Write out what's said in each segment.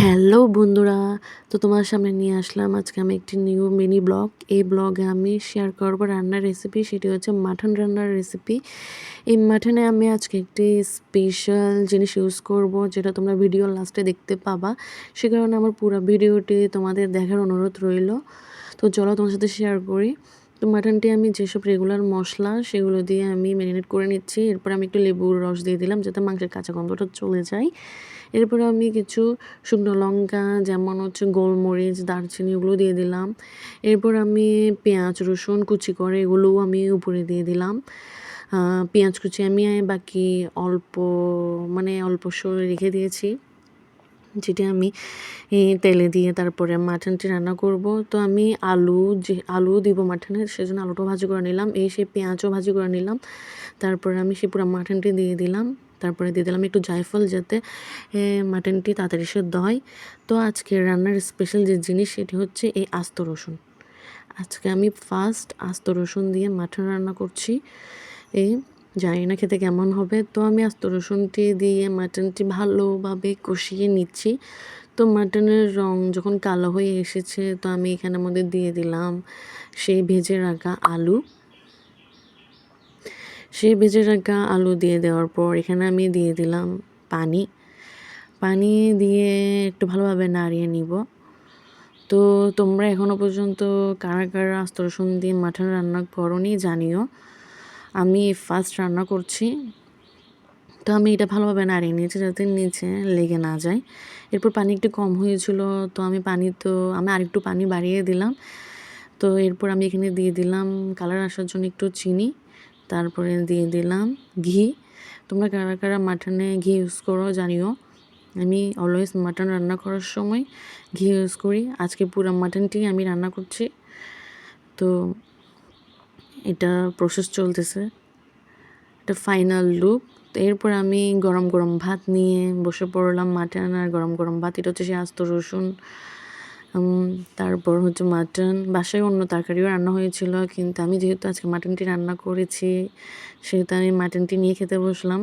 Hello বন্ধুরা, তো তোমার সামনে নিয়ে আসলাম আজকে আমি একটি নিউ মিনি ব্লগ এই ব্লগে আমি শেয়ার করব রান্নার রেসিপি সেটি হচ্ছে মাটন রান্নার রেসিপি এই মাটনে আমি আজকে একটি স্পেশাল জিনিস ইউজ করব, যেটা তোমরা ভিডিও লাস্টে দেখতে পাবা। সে কারণে আমার পুরো ভিডিওটি তোমাদের দেখার অনুরোধ রইল। তো চলো তোমার সাথে শেয়ার করি। তো মাটনটি আমি যেসব রেগুলার মশলা সেগুলো দিয়ে আমি ম্যারিনেট করে নিচ্ছি। এরপর আমি একটু লেবুর রস দিয়ে দিলাম যাতে মাংসের কাঁচা গন্ধটা চলে যায়। এরপরে আমি কিছু শুকনো লঙ্কা, যেমন হচ্ছে গোলমরিচ, দারচিনি ওগুলো দিয়ে দিলাম। এরপর আমি পেঁয়াজ, রসুন, কুচি করে এগুলোও আমি উপরে দিয়ে দিলাম। পেঁয়াজ কুচি আমি বাকি অল্প মানে অল্প রেখে দিয়েছি। যেটা আমি তেলে দিয়ে তারপরে মাটনটি রান্না করব। তো আমি আলু যে, আলু দিব মাটনের সেজন্য আলুটাও ভাজি করে নিলাম। এই সেই পেঁয়াজও ভাজি করে নিলাম। তারপরে আমি সে পুরো মাটনটি দিয়ে দিলাম। তারপরে দিয়ে দিলাম একটু জায়ফল যাতে মাটনটি তাড়াতাড়ি সেদ্ধ হয়। তো আজকে রান্নার স্পেশাল যে জিনিস, সেটি হচ্ছে এই আস্ত রসুন। আজকে আমি ফার্স্ট আস্ত রসুন দিয়ে মাটন রান্না করছি। এই জানি না খেতে কেমন হবে। তো আমি আস্ত রসুনটি দিয়ে মাটনটি ভালোভাবে কষিয়ে নিচ্ছি। তো মাটনের রং যখন কালো হয়ে এসেছে, তো আমি এখানের মধ্যে দিয়ে দিলাম সেই ভেজে রাখা আলু। সেই ভেজে রাখা আলু দিয়ে দেওয়ার পর এখানে আমি দিয়ে দিলাম পানি। পানি দিয়ে একটু ভালোভাবে নাড়িয়ে নিব। তো তোমরা এখনও পর্যন্ত কারা কারা আস্ত রসুন দিয়ে মাটন রান্না করনি জানিও। আমি ফার্স্ট রান্না করছি। তো আমি এটা ভালোভাবে নাড়িয়ে নিয়েছি যাতে নিচে লেগে না যায়। এরপর পানি একটু কম হয়েছিল, তো আমি পানি তো, আমি আরেকটু পানি বাড়িয়ে দিলাম। তো এরপর আমি এখানে দিয়ে দিলাম কালার আসার জন্য একটু চিনি, তারপরে দিয়ে দিলাম ঘি। তোমরা কারা কারা মাটনে ঘি ইউজ করো জানিও। আমি অলওয়েজ মাটন রান্না করার সময় ঘি ইউজ করি। আজকে পুরো মাটনটি আমি রান্না করছি। তো এটা প্রসেস চলতেছে। এটা ফাইনাল লুক তো এরপর আমি গরম গরম ভাত নিয়ে বসে পড়লাম মাটন আর গরম গরম ভাত। এটা হচ্ছে সে আস্ত রসুন তারপর হচ্ছে মাটন। বাসায় অন্য তরকারিও রান্না হয়েছিল, কিন্তু আমি যেহেতু আজকে মাটনটি রান্না করেছি, সেহেতু আমি মাটনটি নিয়ে খেতে বসলাম।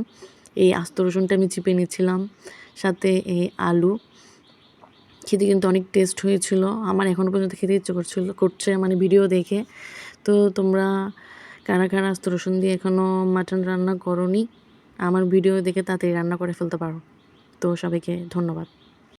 এই আস্ত রসুনটা আমি চিপে নিচ্ছিলাম, সাথে এই আলু। খেতে কিন্তু অনেক টেস্ট হয়েছিল। আমার এখনও পর্যন্ত খেতে ইচ্ছে করছিল, করছে মানে ভিডিও দেখে। তো তোমরা কারা কারা আস্ত রসুন দিয়ে এখনও মাটন রান্না করনি, আমার ভিডিও দেখে তাড়াতাড়ি রান্না করে ফেলতে পারো। তো সবাইকে ধন্যবাদ।